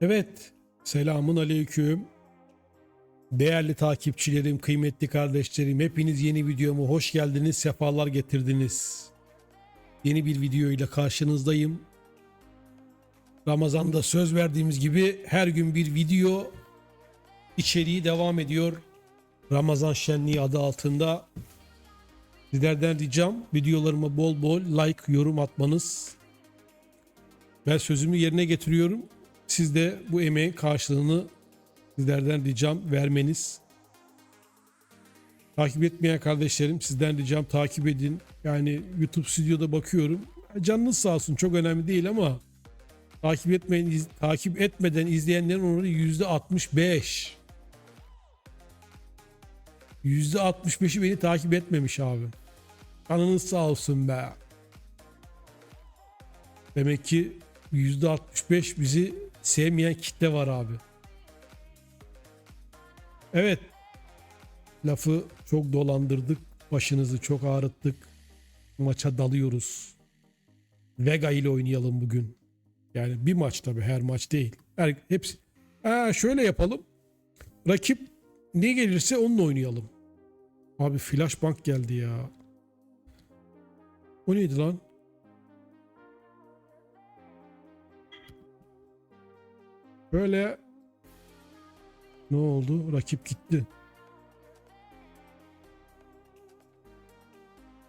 Evet, selamun aleyküm. Değerli takipçilerim, kıymetli kardeşlerim, hepiniz yeni videoma hoş geldiniz, sefalar getirdiniz. Yeni bir video ile karşınızdayım. Ramazan'da söz verdiğimiz gibi her gün bir video içeriği devam ediyor. Ramazan Şenliği adı altında. Sizlerden ricam videolarıma bol bol like, yorum atmanız. Ben sözümü yerine getiriyorum. Siz de bu emeğin karşılığını sizlerden ricam vermeniz. Takip etmeyen kardeşlerim sizden ricam takip edin. Yani YouTube stüdyoda bakıyorum. Canınız sağ olsun çok önemli değil ama takip etmeyin iz- takip etmeden izleyenlerin oranı yüzde 65. Yüzde 65'i beni takip etmemiş abi. Kanınız sağ olsun be. Demek ki yüzde 65 bizi sevmeyen kitle var abi. Evet. Lafı çok dolandırdık. Başınızı çok ağrıttık. Maça dalıyoruz. Vega ile oynayalım bugün. Yani bir maç tabii her maç değil. Her, hepsi. Ha, şöyle yapalım. Rakip ne gelirse onunla oynayalım. Abi flashbang geldi ya. O neydi lan? Böyle ne oldu? Rakip gitti.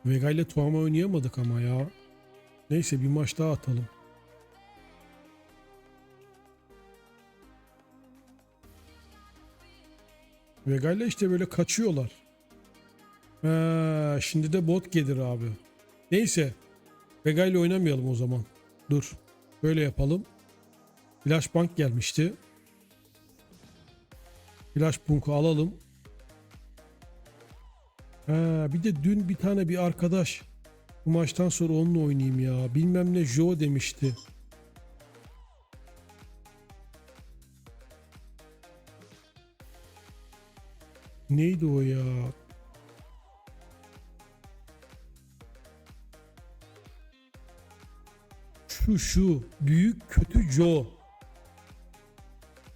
Vega ile Tuama oynayamadık ama ya. Neyse bir maç daha atalım. Vega ile işte böyle kaçıyorlar. Ha, şimdi de bot gelir abi. Neyse. Vega ile oynamayalım o zaman. Dur. Böyle yapalım. Flashbang gelmişti. Flashbank'ı alalım. Ha, bir de dün bir tane bir arkadaş bu maçtan sonra onunla oynayayım ya. Bilmem ne Jo demişti. Neydi o ya? Şu şu büyük kötü Joe.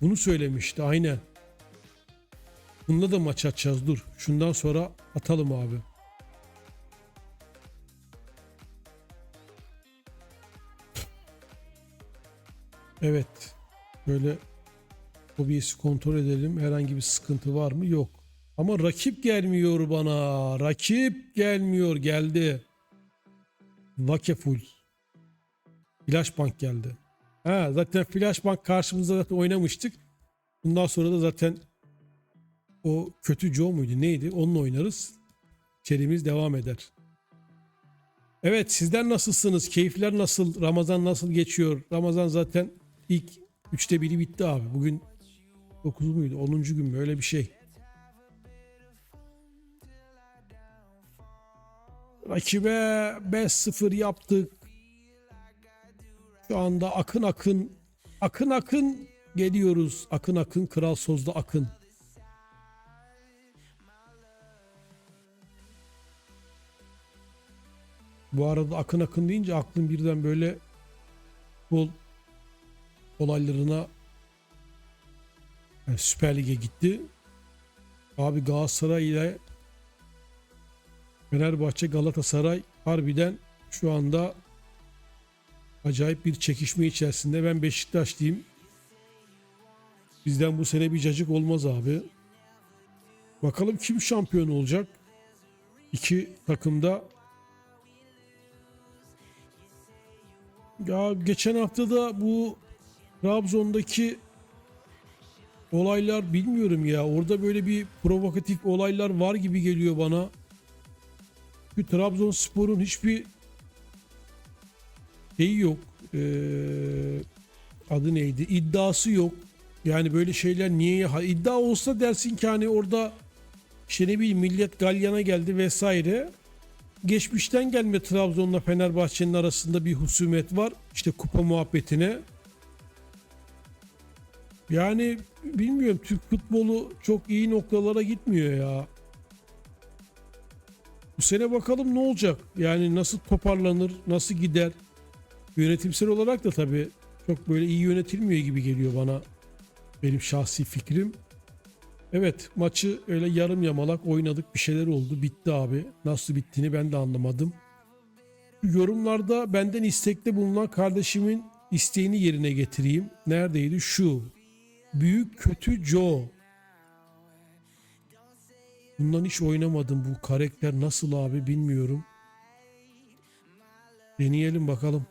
Bunu söylemişti aynen. Bununla da maç atacağız dur. Şundan sonra atalım abi. Evet. Böyle OBS'i kontrol edelim. Herhangi bir sıkıntı var mı? Yok. Ama rakip gelmiyor bana. Rakip gelmiyor. Geldi. Vakeful. Flashbank geldi. Ha, zaten Flashbank karşımızda zaten oynamıştık. Bundan sonra da zaten o kötü Joe muydu neydi onunla oynarız. İçerimiz devam eder. Evet sizler nasılsınız? Keyifler nasıl? Ramazan nasıl geçiyor? Ramazan zaten ilk üçte biri bitti abi. Bugün 9 muydu? 10. gün mü? Öyle bir şey. Rakibe 5-0 yaptık. Şu anda akın akın akın akın geliyoruz. Akın akın Kral Soz'da akın. Bu arada akın akın deyince aklım birden böyle futbol olaylarına yani Süper Lig'e gitti. Abi Galatasaray ile Fenerbahçe Galatasaray harbiden şu anda acayip bir çekişme içerisinde. Ben Beşiktaşlıyım. Bizden bu sene bir cacık olmaz abi. Bakalım kim şampiyon olacak? İki takımda Ya geçen hafta da bu Trabzon'daki olaylar bilmiyorum ya. Orada böyle bir provokatif olaylar var gibi geliyor bana. Çünkü Trabzonspor'un hiçbir şeyi yok. Ee, adı neydi? İddiası yok. Yani böyle şeyler niye ya? iddia olsa dersin ki hani orada işte ne bileyim millet galyana geldi vesaire geçmişten gelme Trabzon'la Fenerbahçe'nin arasında bir husumet var. İşte kupa muhabbetine. Yani bilmiyorum Türk futbolu çok iyi noktalara gitmiyor ya. Bu sene bakalım ne olacak? Yani nasıl toparlanır, nasıl gider? Yönetimsel olarak da tabii çok böyle iyi yönetilmiyor gibi geliyor bana. Benim şahsi fikrim. Evet maçı öyle yarım yamalak oynadık bir şeyler oldu bitti abi. Nasıl bittiğini ben de anlamadım. Yorumlarda benden istekte bulunan kardeşimin isteğini yerine getireyim. Neredeydi? Şu. Büyük kötü Joe. Bundan hiç oynamadım. Bu karakter nasıl abi bilmiyorum. Deneyelim bakalım.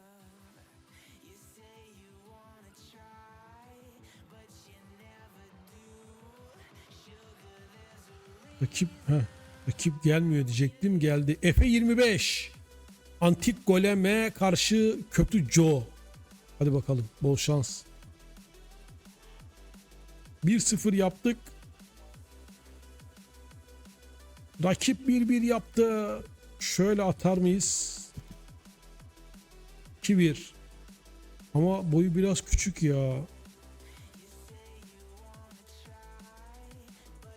Rakip, heh, rakip gelmiyor diyecektim. Geldi. Efe 25. Antik goleme karşı kötü Joe. Hadi bakalım. Bol şans. 1-0 yaptık. Rakip 1-1 yaptı. Şöyle atar mıyız? 2-1. Ama boyu biraz küçük ya.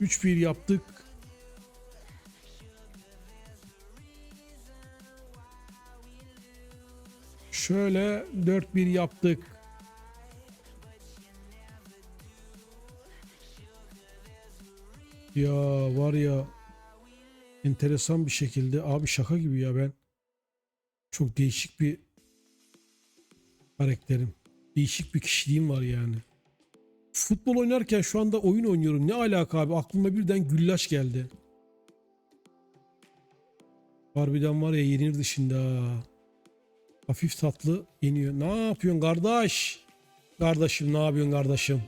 3-1 yaptık. Şöyle 4-1 yaptık. Ya var ya enteresan bir şekilde abi şaka gibi ya ben çok değişik bir karakterim. Değişik bir kişiliğim var yani. Futbol oynarken şu anda oyun oynuyorum. Ne alaka abi? Aklıma birden güllaç geldi. Harbiden var ya yenir dışında. Ha. Hafif tatlı yeniyor. Ne yapıyorsun kardeş? Kardeşim ne yapıyorsun kardeşim?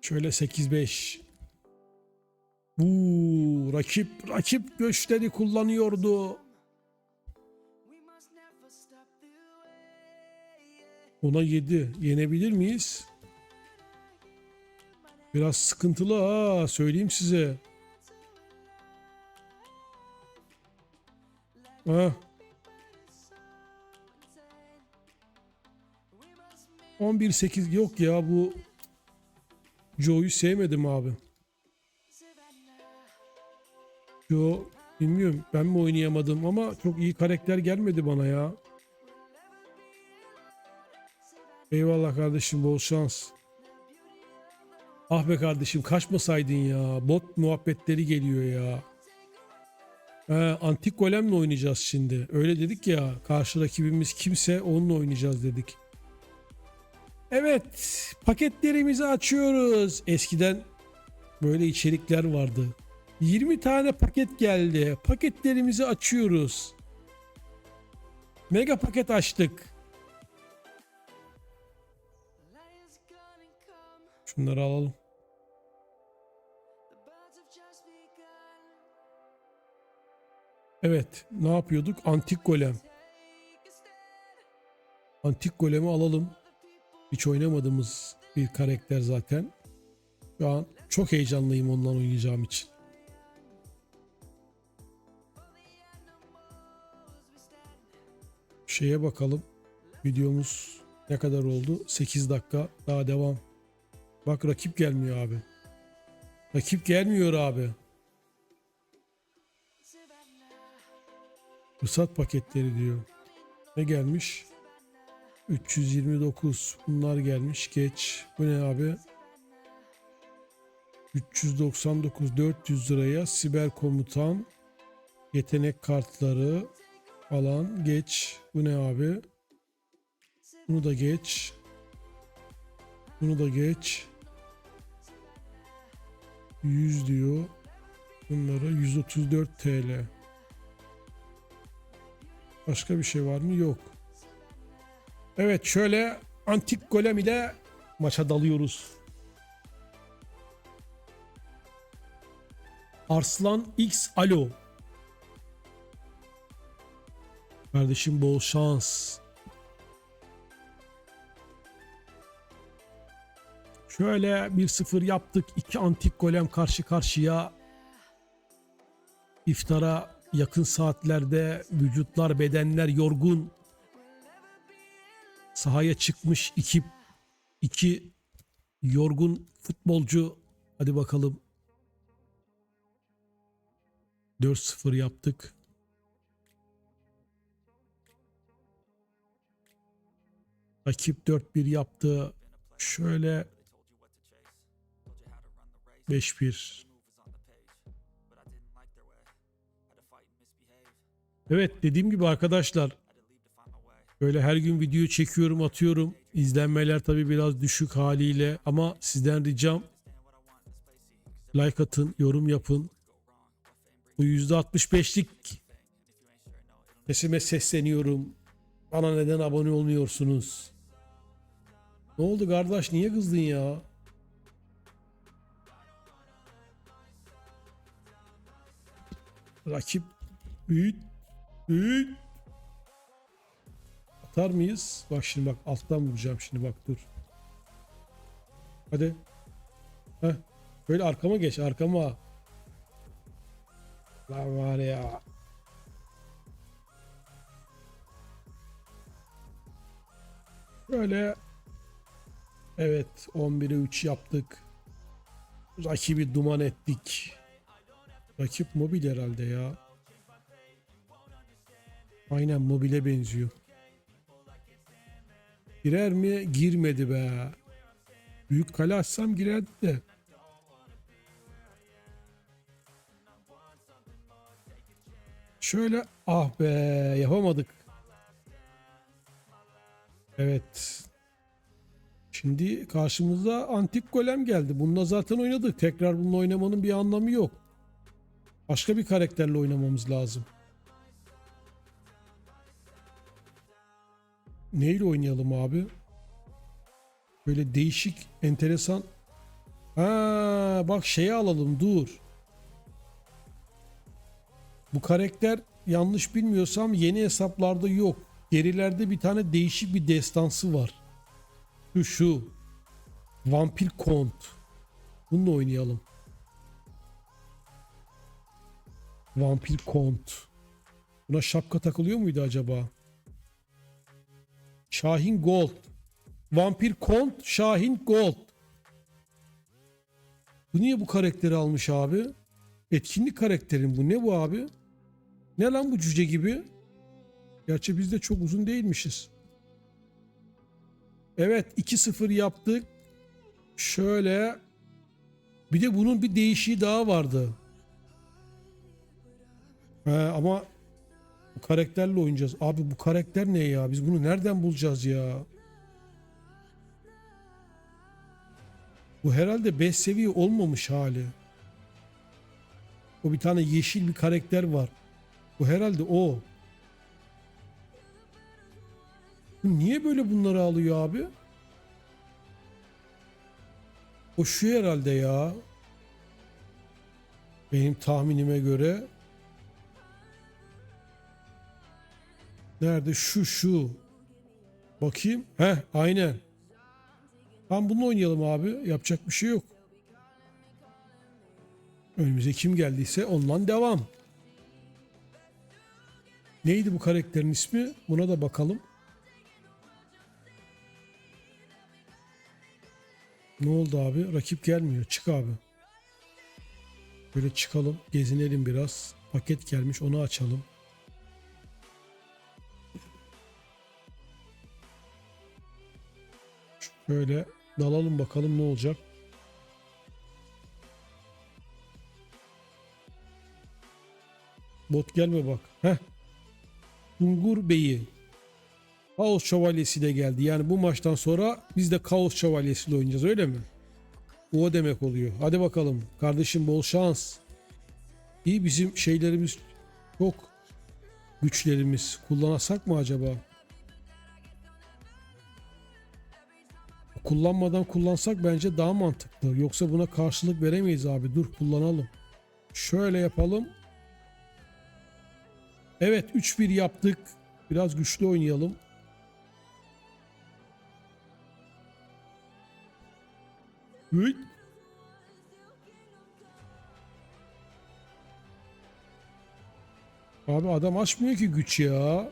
Şöyle 8-5. Bu rakip rakip göçleri kullanıyordu. Ona 7. Yenebilir miyiz? Biraz sıkıntılı ha söyleyeyim size. Ha. 11-8 yok ya bu Joe'yu sevmedim abi. Joe bilmiyorum ben mi oynayamadım ama çok iyi karakter gelmedi bana ya. Eyvallah kardeşim bol şans. Ah be kardeşim kaçmasaydın ya. Bot muhabbetleri geliyor ya. He, antik golemle oynayacağız şimdi. Öyle dedik ya. Karşı rakibimiz kimse onunla oynayacağız dedik. Evet. Paketlerimizi açıyoruz. Eskiden böyle içerikler vardı. 20 tane paket geldi. Paketlerimizi açıyoruz. Mega paket açtık. Şunları alalım. Evet, ne yapıyorduk? Antik golem. Antik golemi alalım. Hiç oynamadığımız bir karakter zaten. Şu an çok heyecanlıyım ondan oynayacağım için. Şeye bakalım. Videomuz ne kadar oldu? 8 dakika. Daha devam. Bak rakip gelmiyor abi. Rakip gelmiyor abi. Fırsat paketleri diyor. Ne gelmiş? 329. Bunlar gelmiş. Geç. Bu ne abi? 399 400 liraya siber komutan yetenek kartları falan geç. Bu ne abi? Bunu da geç. Bunu da geç. 100 diyor. Bunlara 134 TL. Başka bir şey var mı? Yok. Evet şöyle antik golem ile maça dalıyoruz. Arslan X Alo. Kardeşim bol şans. Şöyle 1-0 yaptık. İki antik golem karşı karşıya. İftara Yakın saatlerde vücutlar, bedenler yorgun. Sahaya çıkmış iki, iki yorgun futbolcu. Hadi bakalım. 4-0 yaptık. Rakip 4-1 yaptı. Şöyle 5-1 Evet dediğim gibi arkadaşlar böyle her gün video çekiyorum atıyorum. İzlenmeler tabii biraz düşük haliyle ama sizden ricam like atın, yorum yapın. Bu %65'lik kesime sesleniyorum. Bana neden abone olmuyorsunuz? Ne oldu kardeş niye kızdın ya? Rakip büyük büyük atar mıyız? Bak şimdi bak alttan vuracağım şimdi bak dur. Hadi. Heh. Böyle arkama geç arkama. Lan var ya. Böyle evet 11'e 3 yaptık. Rakibi duman ettik. Rakip mobil herhalde ya. Aynen mobile benziyor. Girer mi? Girmedi be. Büyük kale açsam girerdi de. Şöyle ah be yapamadık. Evet. Şimdi karşımıza antik golem geldi. Bununla zaten oynadık. Tekrar bununla oynamanın bir anlamı yok. Başka bir karakterle oynamamız lazım. Neyle oynayalım abi? Böyle değişik, enteresan. Ha, bak şeyi alalım dur. Bu karakter yanlış bilmiyorsam yeni hesaplarda yok. Gerilerde bir tane değişik bir destansı var. Şu şu. Vampir Kont. Bununla oynayalım. Vampir Kont. Buna şapka takılıyor muydu acaba? Şahin Gold. Vampir Kont, Şahin Gold. Bu niye bu karakteri almış abi? Etkinlik karakterin bu. Ne bu abi? Ne lan bu cüce gibi? Gerçi biz de çok uzun değilmişiz. Evet 2-0 yaptık. Şöyle. Bir de bunun bir değişiği daha vardı. He, ama karakterle oynayacağız. Abi bu karakter ne ya? Biz bunu nereden bulacağız ya? Bu herhalde 5 seviye olmamış hali. O bir tane yeşil bir karakter var. Bu herhalde o. Bu niye böyle bunları alıyor abi? O şu herhalde ya. Benim tahminime göre. Nerede? Şu şu. Bakayım. Heh aynen. Tam bunu oynayalım abi. Yapacak bir şey yok. Önümüze kim geldiyse ondan devam. Neydi bu karakterin ismi? Buna da bakalım. Ne oldu abi? Rakip gelmiyor. Çık abi. Böyle çıkalım. Gezinelim biraz. Paket gelmiş. Onu açalım. Şöyle dalalım bakalım ne olacak. Bot gelme bak. Heh. Sungur Bey'i. Kaos Şövalyesi de geldi. Yani bu maçtan sonra biz de Kaos Şövalyesi ile oynayacağız öyle mi? O demek oluyor. Hadi bakalım. Kardeşim bol şans. İyi bizim şeylerimiz çok güçlerimiz. Kullanasak mı acaba? Kullanmadan kullansak bence daha mantıklı. Yoksa buna karşılık veremeyiz abi. Dur kullanalım. Şöyle yapalım. Evet 3-1 yaptık. Biraz güçlü oynayalım. Hıy. Abi adam açmıyor ki güç ya.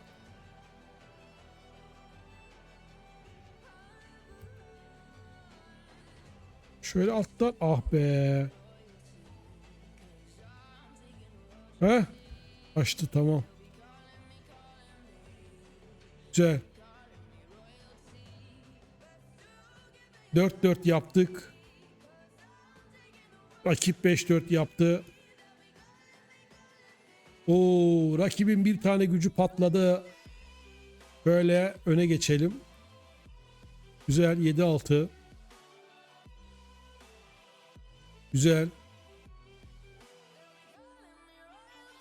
Şöyle alttan ah be. Heh. Açtı tamam. Güzel. 4-4 yaptık. Rakip 5-4 yaptı. Oo, rakibin bir tane gücü patladı. Böyle öne geçelim. Güzel 7-6. Güzel.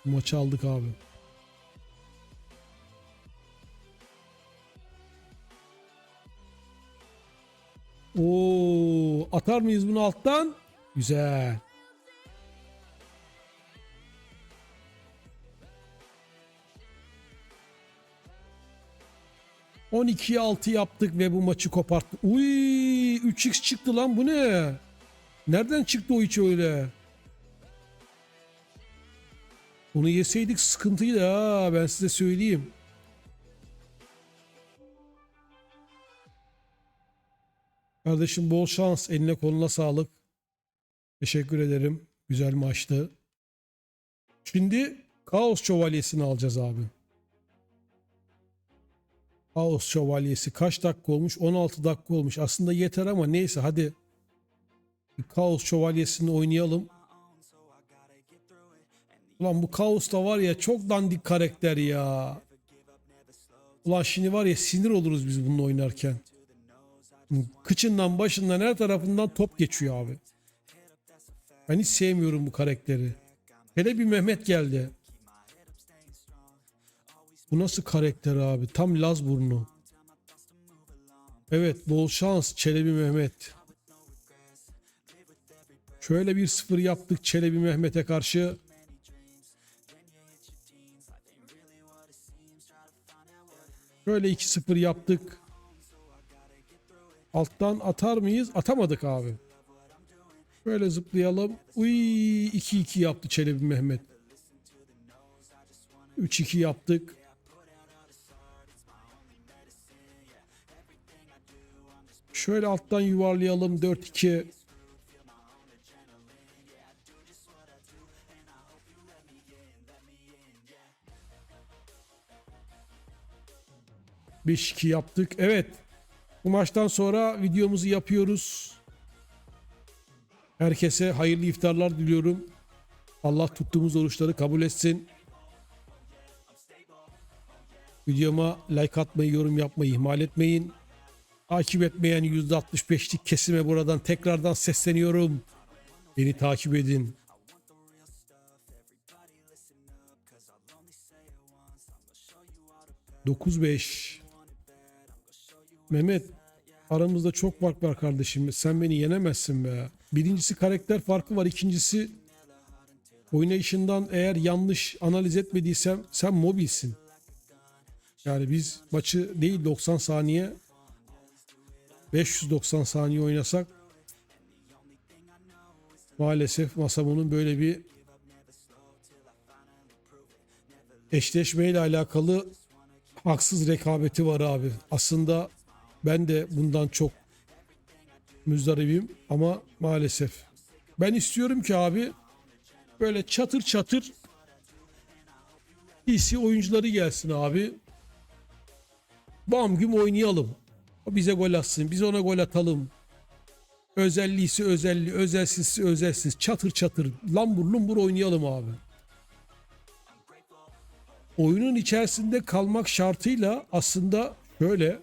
Maçı aldık abi. Oo, atar mıyız bunu alttan? Güzel. ...12'ye 6 yaptık ve bu maçı koparttık. Uy 3x çıktı lan bu ne? Nereden çıktı o hiç öyle? Onu yeseydik sıkıntıydı ha ben size söyleyeyim. Kardeşim bol şans. Eline koluna sağlık. Teşekkür ederim. Güzel maçtı. Şimdi Kaos Şövalyesi'ni alacağız abi. Kaos Şövalyesi kaç dakika olmuş? 16 dakika olmuş. Aslında yeter ama neyse hadi. Kaos Şövalyesi'ni oynayalım. Ulan bu Kaos da var ya çok dandik karakter ya. Ulan şimdi var ya sinir oluruz biz bununla oynarken. Kıçından başından her tarafından top geçiyor abi. Ben hiç sevmiyorum bu karakteri. Hele bir Mehmet geldi. Bu nasıl karakter abi? Tam Laz burnu. Evet bol şans Çelebi Mehmet. Şöyle bir sıfır yaptık Çelebi Mehmet'e karşı. Şöyle 2-0 yaptık. Alttan atar mıyız? Atamadık abi. Böyle zıplayalım. Uy 2-2 yaptı Çelebi Mehmet. 3-2 yaptık. Şöyle alttan yuvarlayalım 4-2. Beş iki yaptık. Evet. Bu maçtan sonra videomuzu yapıyoruz. Herkese hayırlı iftarlar diliyorum. Allah tuttuğumuz oruçları kabul etsin. Videoma like atmayı, yorum yapmayı ihmal etmeyin. Takip etmeyen %65'lik kesime buradan tekrardan sesleniyorum. Beni takip edin. Dokuz beş. Mehmet aramızda çok fark var kardeşim. Sen beni yenemezsin be. Birincisi karakter farkı var. İkincisi oynayışından eğer yanlış analiz etmediysem sen mobilsin. Yani biz maçı değil 90 saniye 590 saniye oynasak maalesef Masamo'nun böyle bir eşleşmeyle alakalı haksız rekabeti var abi. Aslında ben de bundan çok müzdaribim ama maalesef. Ben istiyorum ki abi böyle çatır çatır DC oyuncuları gelsin abi. Bam güm oynayalım. O bize gol atsın. Biz ona gol atalım. Özelliyse özelli, özelsizse özelsiz. Çatır çatır lambur lumbur oynayalım abi. Oyunun içerisinde kalmak şartıyla aslında şöyle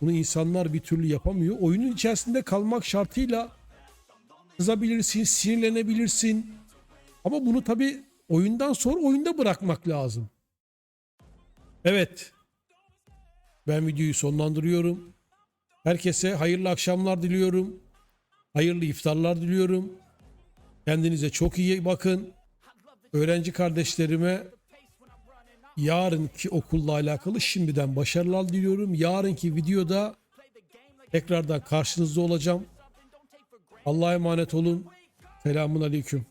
bunu insanlar bir türlü yapamıyor. Oyunun içerisinde kalmak şartıyla kızabilirsin, sinirlenebilirsin. Ama bunu tabi oyundan sonra oyunda bırakmak lazım. Evet. Ben videoyu sonlandırıyorum. Herkese hayırlı akşamlar diliyorum. Hayırlı iftarlar diliyorum. Kendinize çok iyi bakın. Öğrenci kardeşlerime yarınki okulla alakalı şimdiden başarılar diliyorum. Yarınki videoda tekrardan karşınızda olacağım. Allah'a emanet olun. Selamun aleyküm.